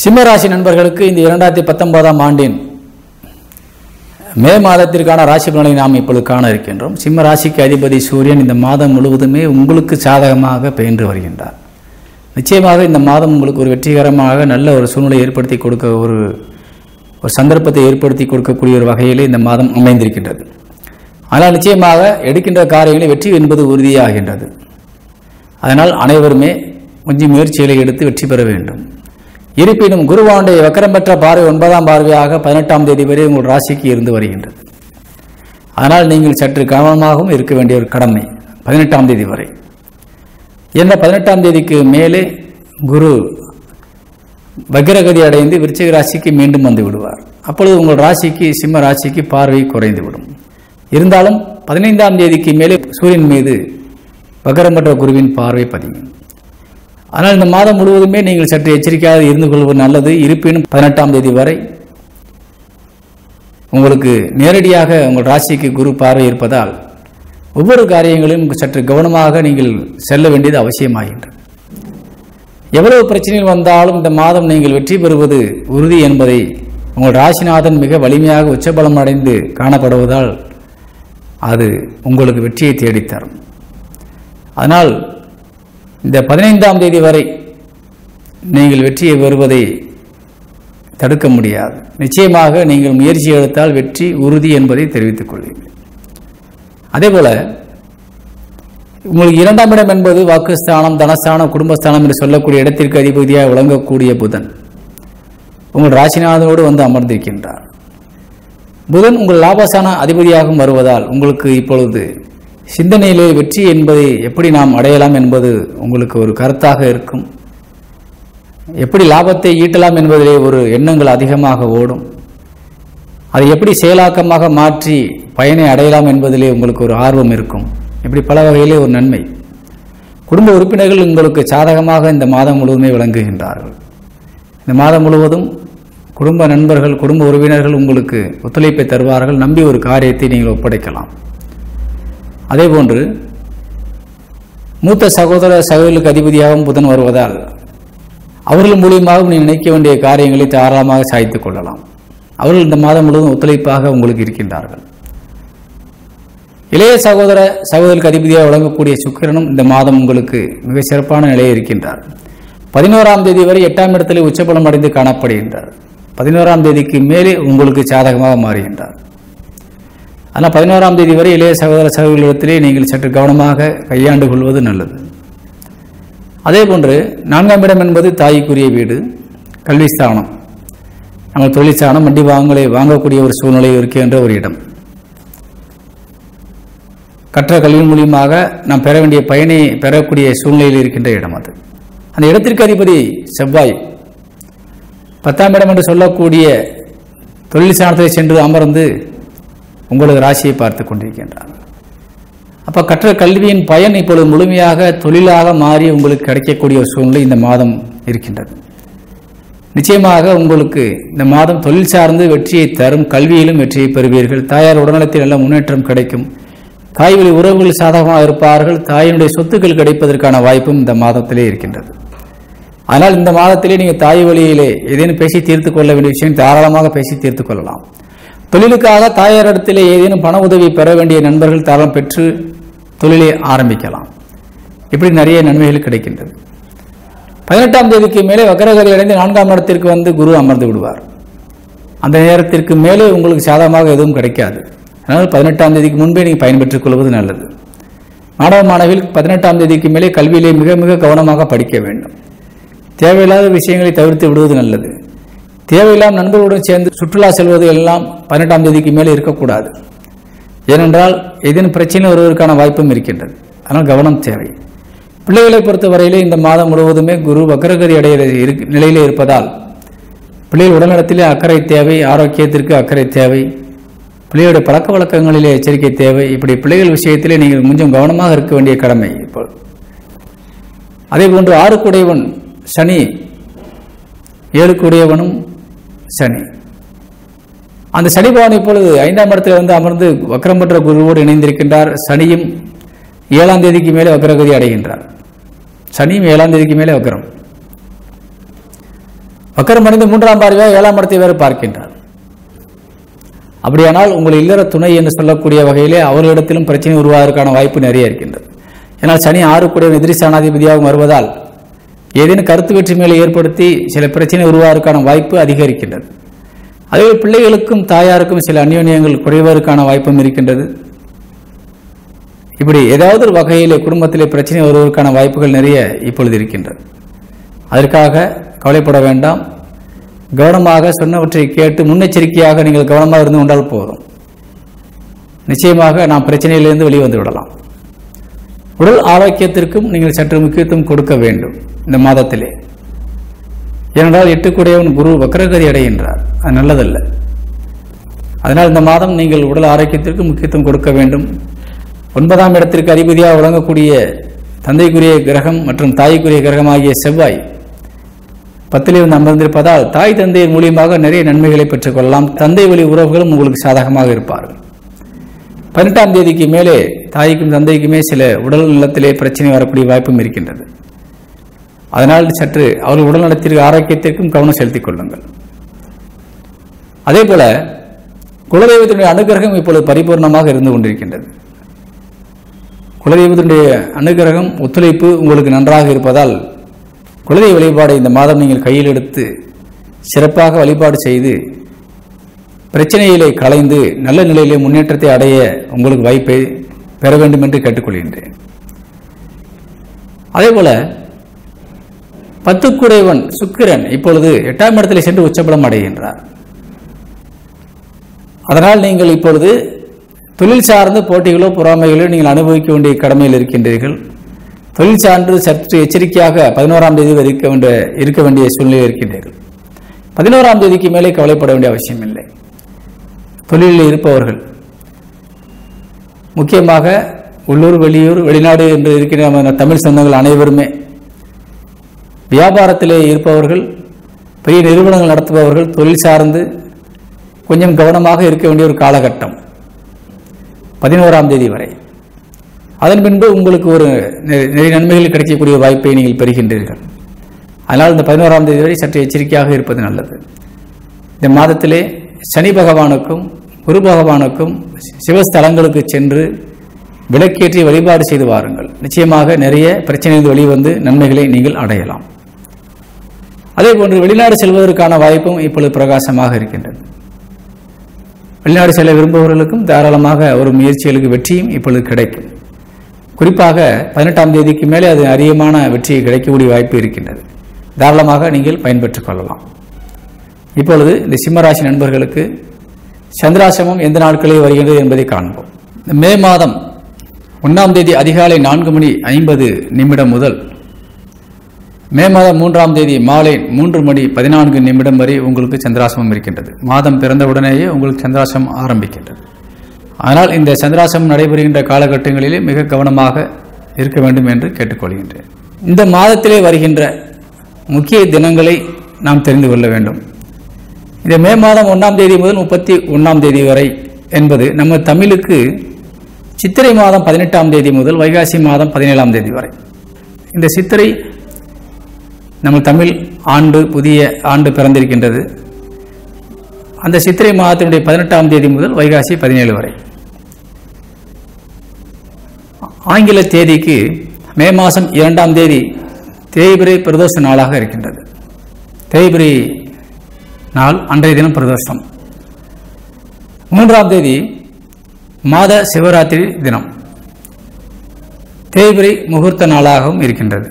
சிம்மராசி நண்பர்களுக்கு இந்த இரண்டாயிரத்தி பத்தொன்பதாம் ஆண்டின் மே மாதத்திற்கான ராசி பலனை நாம் இப்பொழுது காண இருக்கின்றோம். சிம்ம ராசிக்கு அதிபதி சூரியன் இந்த மாதம் முழுவதுமே உங்களுக்கு சாதகமாக பயின்று வருகின்றார். நிச்சயமாக இந்த மாதம் உங்களுக்கு ஒரு வெற்றிகரமாக நல்ல ஒரு சூழ்நிலை ஏற்படுத்தி கொடுக்க ஒரு ஒரு சந்தர்ப்பத்தை ஏற்படுத்தி கொடுக்கக்கூடிய ஒரு வகையிலே இந்த மாதம் அமைந்திருக்கின்றது. ஆனால் நிச்சயமாக எடுக்கின்ற காரியங்களில் வெற்றி என்பது உறுதியாகின்றது. அதனால் அனைவருமே கொஞ்சம் முயற்சிகளை எடுத்து வெற்றி பெற வேண்டும். இருப்பினும் குருவாண்டை வக்கரம் பெற்ற பார்வை ஒன்பதாம் பார்வையாக பதினெட்டாம் தேதி வரை உங்கள் ராசிக்கு இருந்து வருகின்றது. அதனால் நீங்கள் சற்று கவனமாகவும் இருக்க வேண்டிய ஒரு கடமை பதினெட்டாம் தேதி வரை. என்ற பதினெட்டாம் தேதிக்கு மேலே குரு வக்ரகதி அடைந்து விருச்சிக ராசிக்கு மீண்டும் வந்து விடுவார். அப்பொழுது உங்கள் ராசிக்கு சிம்ம ராசிக்கு பார்வை குறைந்துவிடும். இருந்தாலும் பதினைந்தாம் தேதிக்கு மேலே சூரியன் மீது வக்கரம் பெற்ற குருவின் பார்வை பதியும். ஆனால் இந்த மாதம் முழுவதுமே நீங்கள் சற்று எச்சரிக்கையாக இருந்து கொள்வது நல்லது. இருப்பினும் பதினெட்டாம் தேதி வரை உங்களுக்கு நேரடியாக உங்கள் ராசிக்கு குரு பார்வை இருப்பதால் ஒவ்வொரு காரியங்களையும் சற்று கவனமாக நீங்கள் செல்ல வேண்டியது அவசியமாகின்றது. எவ்வளவு பிரச்சனைகள் வந்தாலும் இந்த மாதம் நீங்கள் வெற்றி பெறுவது உறுதி என்பதை உங்கள் ராசிநாதன் மிக வலிமையாக உச்சபலம் அடைந்து காணப்படுவதால் அது உங்களுக்கு வெற்றியை தேடித்தரும். அதனால் இந்த பதினைந்தாம் தேதி வரை நீங்கள் வெற்றியை பெறுவதை தடுக்க முடியாது. நிச்சயமாக நீங்கள் முயற்சி எடுத்தால் வெற்றி உறுதி என்பதை தெரிவித்துக் கொள்கிறேன். அதேபோல உங்களுக்கு இரண்டாம் இடம் என்பது வாக்குஸ்தானம் தனஸ்தானம் குடும்பஸ்தானம் என்று சொல்லக்கூடிய இடத்திற்கு அதிபதியாக விளங்கக்கூடிய புதன். உங்கள் ராசிநாதனோடு வந்து அமர்ந்திருக்கின்றார். புதன் உங்கள் லாபஸ்தான அதிபதியாகவும் வருவதால் உங்களுக்கு இப்பொழுது சிந்தனையிலே வெற்றி என்பதை எப்படி நாம் அடையலாம் என்பது உங்களுக்கு ஒரு கருத்தாக இருக்கும். எப்படி லாபத்தை ஈட்டலாம் என்பதிலே ஒரு எண்ணங்கள் அதிகமாக ஓடும். அதை எப்படி செயலாக்கமாக மாற்றி பயனை அடையலாம் என்பதிலே உங்களுக்கு ஒரு ஆர்வம் இருக்கும். இப்படி பல வகையிலே ஒரு நன்மை. குடும்ப உறுப்பினர்கள் உங்களுக்கு சாதகமாக இந்த மாதம் முழுவதுமே விளங்குகின்றார்கள். இந்த மாதம் முழுவதும் குடும்ப நண்பர்கள் குடும்ப உறவினர்கள் உங்களுக்கு ஒத்துழைப்பை தருவார்கள். நம்பி ஒரு காரியத்தை நீங்கள் ஒப்படைக்கலாம். அதே போன்று மூத்த சகோதர சகோதரர்களுக்கு அதிபதியாகவும் புதன் வருவதால் அவர்கள் மூலியமாகவும் நீ நினைக்க வேண்டிய காரியங்களை தாராளமாக சாய்த்துக் கொள்ளலாம். அவர்கள் இந்த மாதம் முழுவதும் ஒத்துழைப்பாக உங்களுக்கு இருக்கின்றார்கள். இளைய சகோதர சகோதரருக்கு அதிபதியாக வழங்கக்கூடிய சுக்கிரனும் இந்த மாதம் உங்களுக்கு மிக சிறப்பான நிலையில் இருக்கின்றார். பதினோராம் தேதி வரை எட்டாம் இடத்திலே உச்சபலம் அடைந்து காணப்படுகின்றார். பதினோராம் தேதிக்கு மேலே உங்களுக்கு சாதகமாக மாறுகின்றார். ஆனால் பதினோராம் தேதி வரை இளைய சகோதர சகோதரிடத்திலே நீங்கள் சற்று கவனமாக கையாண்டு கொள்வது நல்லது. அதே போன்று நான்காம் இடம் என்பது தாய்க்குரிய வீடு கல்விஸ்தானம் நம்ம தொழிற்சானம் வண்டி வாங்கலை வாங்கக்கூடிய ஒரு சூழ்நிலை இருக்கின்ற ஒரு இடம். கற்ற கல்வி மூலியமாக நாம் பெற வேண்டிய பயனை பெறக்கூடிய சூழ்நிலையில் இருக்கின்ற இடம் அது. அந்த இடத்திற்கு அதிபதி செவ்வாய். பத்தாம் இடம் என்று சொல்லக்கூடிய தொழில் சாணத்தை சென்று அமர்ந்து உங்களது ராசியை பார்த்து கொண்டிருக்கின்றார். அப்போ கற்ற கல்வியின் பயன் இப்பொழுது முழுமையாக தொழிலாக மாறி உங்களுக்கு கிடைக்கக்கூடிய ஒரு சூழ்நிலை இந்த மாதம் இருக்கின்றது. நிச்சயமாக உங்களுக்கு இந்த மாதம் தொழில் சார்ந்து வெற்றியை தரும் கல்வியிலும் வெற்றியை பெறுவீர்கள். தாயார் உடல்நலத்தில் நல்ல முன்னேற்றம் கிடைக்கும். தாய் வழி உறவுகள் சாதகமாக இருப்பார்கள். தாயினுடைய சொத்துக்கள் கிடைப்பதற்கான வாய்ப்பும் இந்த மாதத்திலே இருக்கின்றது. ஆனால் இந்த மாதத்திலே நீங்கள் தாய் வழியிலே ஏதேனும் பேசி தீர்த்து கொள்ள வேண்டிய விஷயம் தாராளமாக பேசி தீர்த்து கொள்ளலாம். தொழிலுக்காக தாயாரிடத்தில் ஏதேனும் பண உதவி பெற வேண்டிய நண்பர்கள் தரம் பெற்று தொழிலை ஆரம்பிக்கலாம். இப்படி நிறைய நன்மைகள் கிடைக்கின்றது. பதினெட்டாம் தேதிக்கு மேலே வக்கரகதி அடைந்து நான்காம் இடத்திற்கு வந்து குரு அமர்ந்து விடுவார். அந்த நேரத்திற்கு மேலே உங்களுக்கு சாதகமாக எதுவும் கிடைக்காது. அதனால் பதினெட்டாம் தேதிக்கு முன்பே நீங்கள் பயன்பெற்றுக் கொள்வது நல்லது. மாணவ மாணவியில் பதினெட்டாம் தேதிக்கு மேலே கல்வியிலே மிக மிக கவனமாக படிக்க வேண்டும். தேவையில்லாத விஷயங்களை தவிர்த்து விடுவது நல்லது. தேவையில்லாம நண்பர்களுடன் சேர்ந்து சுற்றுலா செல்வது எல்லாம் பன்னெண்டாம் தேதிக்கு மேலே இருக்கக்கூடாது. ஏனென்றால் ஏதேனும் பிரச்சனை வருவதற்கான வாய்ப்பும் இருக்கின்றது. ஆனால் கவனம் தேவை. பிள்ளைகளை பொறுத்தவரையிலே இந்த மாதம் முழுவதுமே குரு வக்கரகதி அடைய இருக்கு நிலையிலே இருப்பதால் பிள்ளைகள் உடல்நலத்திலே அக்கறை தேவை ஆரோக்கியத்திற்கு அக்கறை தேவை பிள்ளைகளுடைய பழக்க வழக்கங்களிலே எச்சரிக்கை தேவை. இப்படி பிள்ளைகள் விஷயத்திலே நீங்கள் கொஞ்சம் கவனமாக இருக்க வேண்டிய கடமை இப்போ. அதே போன்று ஆறுக்குடையவன் சனி ஏழுக்குடையவனும் சனி. அந்த சனி பகவான் இப்பொழுது ஐந்தாம் இடத்தில் வந்து அமர்ந்து வக்கரம் பெற்ற குருவோடு இணைந்திருக்கின்றார். சனியும் ஏழாம் தேதிக்கு மேலே வக்கரகதி அடைகின்றார். சனியும் ஏழாம் தேதிக்கு மேலே வக்கரம் வக்கரம் அடைந்து மூன்றாம் பார்வையாக ஏழாம் இடத்தை வேறு பார்க்கின்றார். அப்படியானால் உங்கள் இல்லற துணை என்று சொல்லக்கூடிய வகையிலே அவர்களிடத்திலும் பிரச்சனை உருவாவதற்கான வாய்ப்பு நிறைய இருக்கின்றது. ஏன்னால் சனி ஆறுக்குடைய எதிரி சாணாதிபதியாக வருவதால் ஏதேனும் கருத்து வேற்றுமைகளை ஏற்படுத்தி சில பிரச்சனை உருவாவதற்கான வாய்ப்பு அதிகரிக்கின்றது. அதே பிள்ளைகளுக்கும் தாயாருக்கும் சில அந்யோன்யங்கள் குறைவதற்கான வாய்ப்பும் இருக்கின்றது. இப்படி ஏதாவது ஒரு வகையிலே குடும்பத்திலே பிரச்சனை வருவதற்கான வாய்ப்புகள் நிறைய இப்பொழுது இருக்கின்றது. அதற்காக கவலைப்பட வேண்டாம். கவனமாக சொன்னவற்றை கேட்டு முன்னெச்சரிக்கையாக நீங்கள் கவனமாக இருந்து கொண்டால் போதும். நிச்சயமாக நாம் பிரச்சனையிலிருந்து வெளிவந்து விடலாம். உடல் ஆரோக்கியத்திற்கும் நீங்கள் சற்று முக்கியத்துவம் கொடுக்க வேண்டும் இந்த மாதத்திலே. ஏனென்றால் எட்டுக்குடையவன் குரு வக்ரகதி அடைகின்றார். அது நல்லதல்ல. அதனால் இந்த மாதம் நீங்கள் உடல் ஆரோக்கியத்திற்கு முக்கியத்துவம் கொடுக்க வேண்டும். ஒன்பதாம் இடத்திற்கு அதிபதியாக வழங்கக்கூடிய தந்தைக்குரிய கிரகம் மற்றும் தாய்க்குரிய கிரகம் ஆகிய செவ்வாய் பத்திலே வந்து அமர்ந்திருப்பதால் தாய் தந்தையின் மூலியமாக நிறைய நன்மைகளை பெற்றுக்கொள்ளலாம். தந்தை வழி உறவுகளும் உங்களுக்கு சாதகமாக இருப்பார்கள். பதினெட்டாம் தேதிக்கு மேலே தாய்க்கும் தந்தைக்குமே சில உடல் நலத்திலே பிரச்சனை வரக்கூடிய வாய்ப்பும் இருக்கின்றது. அதனால் சற்று அவர்கள் உடல் நலத்திற்கு ஆரோக்கியத்திற்கும் கவனம் செலுத்திக் கொள்ளுங்கள். அதே போல குலதெய்வத்தினுடைய அனுகிரகம் இப்பொழுது பரிபூர்ணமாக இருந்து கொண்டிருக்கின்றது. குலதெய்வத்தினுடைய அனுகிரகம் ஒத்துழைப்பு உங்களுக்கு நன்றாக இருப்பதால் குலதெய்வ வழிபாடை இந்த மாதம் நீங்கள் கையில் எடுத்து சிறப்பாக வழிபாடு செய்து பிரச்சனைகளை களைந்து நல்ல நிலையிலே முன்னேற்றத்தை அடைய உங்களுக்கு வாய்ப்பை பெற வேண்டும் என்று கேட்டுக்கொள்கின்றேன். அதேபோல பத்துக்குடையவன் சுக்கிரன் இப்பொழுது எட்டாம் இடத்தில் சென்று உச்சபலம் அடைகின்றார். அதனால் நீங்கள் இப்பொழுது தொழில் சார்ந்த போட்டிகளோ பொறாமைகளோ நீங்கள் அனுபவிக்க வேண்டிய கடமையில் இருக்கின்றீர்கள். தொழில் சார்ந்து சற்று எச்சரிக்கையாக பதினோராம் தேதி வரை இருக்க வேண்டிய இருக்க வேண்டிய சூழ்நிலை இருக்கின்றீர்கள். பதினோராம் தேதிக்கு மேலே கவலைப்பட வேண்டிய அவசியம் இல்லை தொழிலில் இருப்பவர்கள் முக்கியமாக உள்ளூர் வெளியூர் வெளிநாடு என்று இருக்கிற நம்ம தமிழ் சொந்தங்கள் அனைவருமே வியாபாரத்திலே இருப்பவர்கள் பெரிய நிறுவனங்கள் நடத்துபவர்கள் தொழில் சார்ந்து கொஞ்சம் கவனமாக இருக்க வேண்டிய ஒரு காலகட்டம். பதினோராம் தேதி வரை. அதன் பின்பு உங்களுக்கு ஒரு நெ- நிறைய நன்மைகள் கிடைக்கக்கூடிய வாய்ப்பை நீங்கள் பெறுகின்றீர்கள். அதனால் இந்த பதினோராம் தேதி வரை சற்று எச்சரிக்கையாக இருப்பது நல்லது. இந்த மாதத்திலே சனி பகவானுக்கும் குரு பகவானுக்கும் சிவஸ்தலங்களுக்கு சென்று விளக்கேற்றி வழிபாடு செய்து வாருங்கள். நிச்சயமாக நிறைய பிரச்சனைகள் வெளிவந்து நன்மைகளை நீங்கள் அடையலாம். அதே போன்று வெளிநாடு செல்வதற்கான வாய்ப்பும் இப்பொழுது பிரகாசமாக இருக்கின்றது. வெளிநாடு செல்ல விரும்புபவர்களுக்கும் தாராளமாக ஒரு முயற்சிகளுக்கு வெற்றியும் இப்பொழுது கிடைக்கும். குறிப்பாக பதினெட்டாம் தேதிக்கு மேலே அது அதிகமான வெற்றி கிடைக்கக்கூடிய வாய்ப்பு இருக்கின்றது. தாராளமாக நீங்கள் பயன்பெற்றுக் கொள்ளலாம். இப்பொழுது இந்த சிம்மராசி நண்பர்களுக்கு சந்திராசிரமம் எந்த நாட்களில் வருகின்றது என்பதை காண்போம். மே மாதம் ஒன்றாம் தேதி அதிகாலை நான்கு மணி ஐம்பது நிமிடம் முதல் மே மாதம் மூன்றாம் தேதி மாலை மூன்று மணி பதினான்கு நிமிடம் வரை உங்களுக்கு சந்திராசிரமம் இருக்கின்றது. மாதம் பிறந்தவுடனேயே உங்களுக்கு சந்திராசிரமம் ஆரம்பிக்கின்றது. ஆனால் இந்த சந்திராசிரமம் நடைபெறுகின்ற காலகட்டங்களிலே மிக கவனமாக இருக்க வேண்டும் என்று கேட்டுக்கொள்கின்றேன். இந்த மாதத்திலே வருகின்ற முக்கிய தினங்களை நாம் தெரிந்து கொள்ள வேண்டும். இந்த மே மாதம் ஒன்றாம் தேதி முதல் முப்பத்தி ஒன்றாம் தேதி வரை என்பது நம்ம தமிழுக்கு சித்திரை மாதம் பதினெட்டாம் தேதி முதல் வைகாசி மாதம் பதினேழாம் தேதி வரை. இந்த சித்திரை நம்ம தமிழ் ஆண்டு புதிய ஆண்டு பிறந்திருக்கின்றது. அந்த சித்திரை மாதத்தினுடைய பதினெட்டாம் தேதி முதல் வைகாசி பதினேழு வரை. ஆங்கில தேதிக்கு மே மாதம் இரண்டாம் தேதி தேய்பிரை பிரதோஷ நாளாக இருக்கின்றது. தேய்பிரை நாள் அன்றைய தினம் பிரதோஷம். மூன்றாம் தேதி மாத சிவராத்திரி தினம். தேய்பிரை முகூர்த்த நாளாகவும் இருக்கின்றது.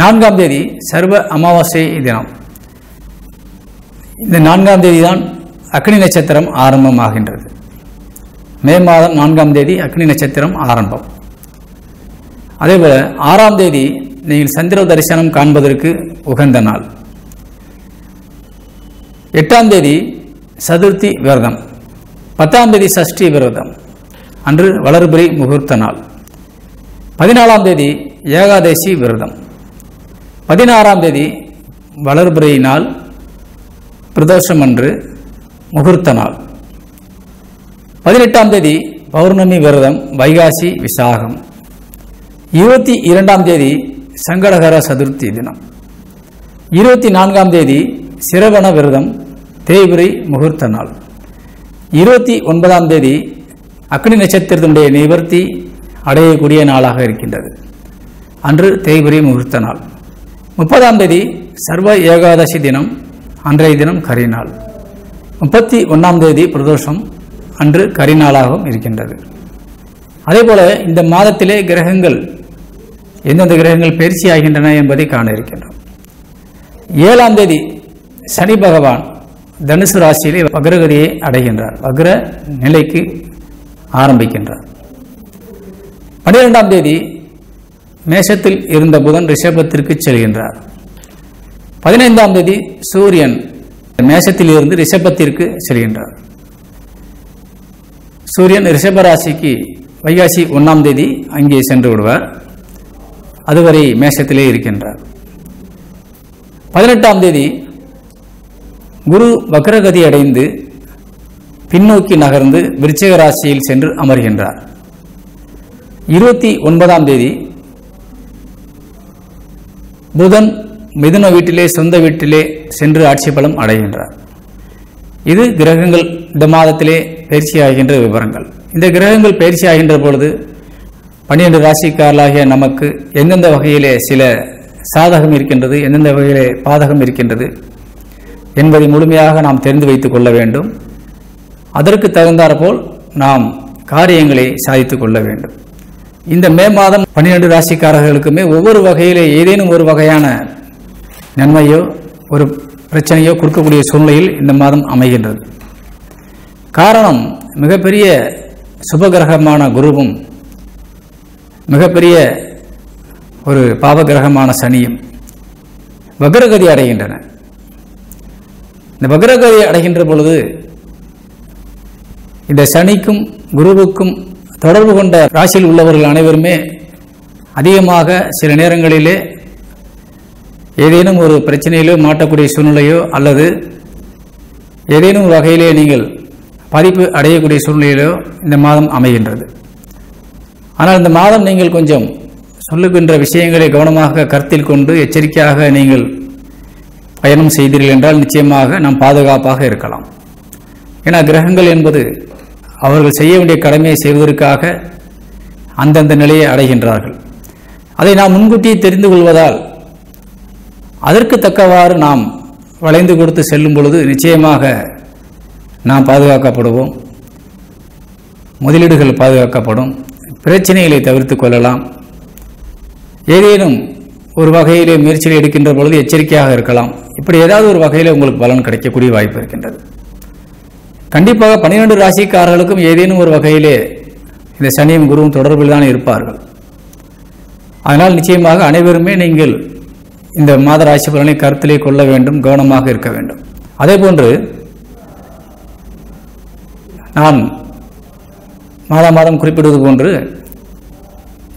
நான்காம் தேதி சர்வ அமாவாசை தினம். இந்த நான்காம் தேதி தான் அக்னி நட்சத்திரம் ஆரம்பமாகின்றது. மே மாதம் நான்காம் தேதி அக்னி நட்சத்திரம் ஆரம்பம். அதேபோல ஆறாம் தேதி நீங்கள் சந்திர தரிசனம் காண்பதற்கு உகந்த நாள். எட்டாம் தேதி சதுர்த்தி விரதம். பத்தாம் தேதி சஷ்டி விரதம். அன்று வளர்பிறை முகூர்த்த நாள். பதினாலாம் தேதி ஏகாதசி விரதம். பதினாறாம் தேதி வளர்பிறை நாள் பிரதோஷம் அன்று முகூர்த்த நாள். பதினெட்டாம் தேதி பௌர்ணமி விரதம் வைகாசி விசாகம். இருபத்தி இரண்டாம் தேதி சங்கடகர சதுர்த்தி தினம். இருபத்தி நான்காம் தேதி சிரவண விரதம் தேய்பிரை முகூர்த்த நாள். இருபத்தி ஒன்பதாம் தேதி அக்னி நட்சத்திரத்தினுடைய நிவர்த்தி அடையக்கூடிய நாளாக இருக்கின்றது. அன்று தேய்பிரை முகூர்த்த நாள். முப்பதாம் தேதி சர்வ ஏகாதசி தினம் அன்றைய தினம் கரிநாள் முப்பத்தி ஒன்றாம் தேதி பிரதோஷம் அன்று கரிநாளாகவும் இருக்கின்றது. அதேபோல இந்த மாதத்திலே கிரகங்கள் எந்தெந்த கிரகங்கள் பயிற்சி ஆகின்றன என்பதை காண இருக்கின்றோம். ஏழாம் தேதி சனி பகவான் தனுசு ராசியிலே வக்ரகதியை அடைகின்றார். வக்ர நிலைக்கு ஆரம்பிக்கின்றார். பன்னிரெண்டாம் தேதி மேஷத்தில் இருந்த புதன் ரிஷபத்திற்கு செல்கின்றார். பதினைந்தாம் தேதி சூரியன் மேஷத்தில் இருந்து ரிஷபத்திற்கு செல்கின்றார். சூரியன் ரிஷப ராசிக்கு வைகாசி ஒன்றாம் தேதி அங்கே சென்று விடுவார். அதுவரை மேஷத்திலே இருக்கின்றார். பதினெட்டாம் தேதி குரு வக்ரகதி அடைந்து பின்னோக்கி நகர்ந்து விருச்சிக ராசியில் சென்று அமர்கின்றார். இருபத்தி ஒன்பதாம் தேதி புதன் மிதுன வீட்டிலே சொந்த வீட்டிலே சென்று ஆட்சி பலம் அடைகின்றார். இது கிரகங்கள் இந்த மாதத்திலே பயிற்சி ஆகின்ற விவரங்கள். இந்த கிரகங்கள் பயிற்சி ஆகின்ற பொழுது பன்னிரண்டு ராசிக்காரர்களாகிய நமக்கு எந்தெந்த வகையிலே சில சாதகம் இருக்கின்றது எந்தெந்த வகையிலே பாதகம் இருக்கின்றது என்பதை முழுமையாக நாம் தெரிந்து வைத்துக் கொள்ள வேண்டும். அதற்கு தகுந்தாற்போல் நாம் காரியங்களை சாதித்துக் கொள்ள வேண்டும். இந்த மே மாதம் பன்னிரெண்டு ராசிக்காரர்களுக்குமே ஒவ்வொரு வகையிலே ஏதேனும் ஒரு வகையான நன்மையோ ஒரு பிரச்சனையோ கொடுக்கக்கூடிய சூழ்நிலையில் இந்த மாதம் அமைகின்றது. காரணம் மிகப்பெரிய சுபகிரகமான குருவும் மிகப்பெரிய ஒரு பாவகிரகமான சனியும் வக்ரகதி அடைகின்றன. இந்த பக்ரகதியை அடைகின்ற பொழுது இந்த சனிக்கும் குருவுக்கும் தொடர்பு கொண்ட ராசியில் உள்ளவர்கள் அனைவருமே அதிகமாக சில நேரங்களிலே ஏதேனும் ஒரு பிரச்சனையிலோ மாட்டக்கூடிய சூழ்நிலையோ அல்லது ஏதேனும் வகையிலே நீங்கள் பாதிப்பு அடையக்கூடிய சூழ்நிலையிலோ இந்த மாதம் அமைகின்றது. ஆனால் இந்த மாதம் நீங்கள் கொஞ்சம் சொல்லுகின்ற விஷயங்களை கவனமாக கருத்தில் கொண்டு எச்சரிக்கையாக நீங்கள் பயணம் செய்தீர்கள் என்றால் நிச்சயமாக நாம் பாதுகாப்பாக இருக்கலாம். ஏன்னா கிரகங்கள் என்பது அவர்கள் செய்ய வேண்டிய கடமையை செய்வதற்காக அந்தந்த நிலையை அடைகின்றார்கள். அதை நாம் முன்கூட்டியே தெரிந்து கொள்வதால் அதற்கு தக்கவாறு நாம் வளைந்து கொடுத்து செல்லும் பொழுது நிச்சயமாக நாம் பாதுகாக்கப்படுவோம். முதலீடுகள் பாதுகாக்கப்படும். பிரச்சனைகளை தவிர்த்து கொள்ளலாம். ஏதேனும் ஒரு வகையிலே முயற்சிகள் எடுக்கின்ற பொழுது எச்சரிக்கையாக இருக்கலாம். இப்படி ஏதாவது ஒரு வகையில் உங்களுக்கு பலன் கிடைக்கக்கூடிய வாய்ப்பு இருக்கின்றது. கண்டிப்பாக பன்னிரெண்டு ராசிக்காரர்களுக்கும் ஏதேனும் ஒரு வகையிலே இந்த சனியும் குருவும் தொடர்பில் தான் இருப்பார்கள். அதனால் நிச்சயமாக அனைவருமே நீங்கள் இந்த மாத ராசி பலனை கருத்திலே கொள்ள வேண்டும் கவனமாக இருக்க வேண்டும். அதே போன்று நான் மாதா மாதம் குறிப்பிடுவது போன்று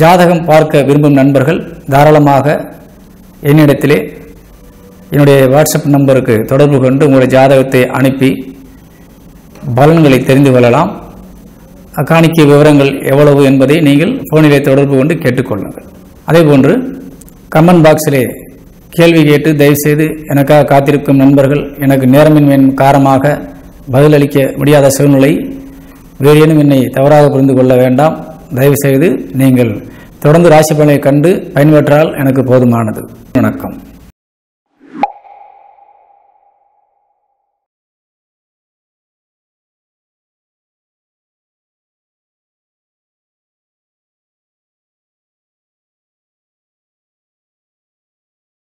ஜாதகம் பார்க்க விரும்பும் நண்பர்கள் தாராளமாக என்னிடத்திலே என்னுடைய வாட்ஸ்அப் நம்பருக்கு தொடர்பு கொண்டு உங்களுடைய ஜாதகத்தை அனுப்பி பலன்களை தெரிந்து கொள்ளலாம். காணிக்கை விவரங்கள் எவ்வளவு என்பதை நீங்கள் ஃபோனிலே தொடர்பு கொண்டு கேட்டுக்கொள்ளுங்கள். அதேபோன்று கமெண்ட் பாக்ஸிலே கேள்வி கேட்டு தயவுசெய்து எனக்காக காத்திருக்கும் நண்பர்கள் எனக்கு நேரமின்மையின் காரணமாக பதிலளிக்க முடியாத சூழ்நிலை. வேறேனும் என்னை தவறாக புரிந்து கொள்ள வேண்டாம். தயவுசெய்து நீங்கள் தொடர்ந்து ராசி பலனை கண்டு பயன்பெற்றால் எனக்கு போதுமானது. வணக்கம்.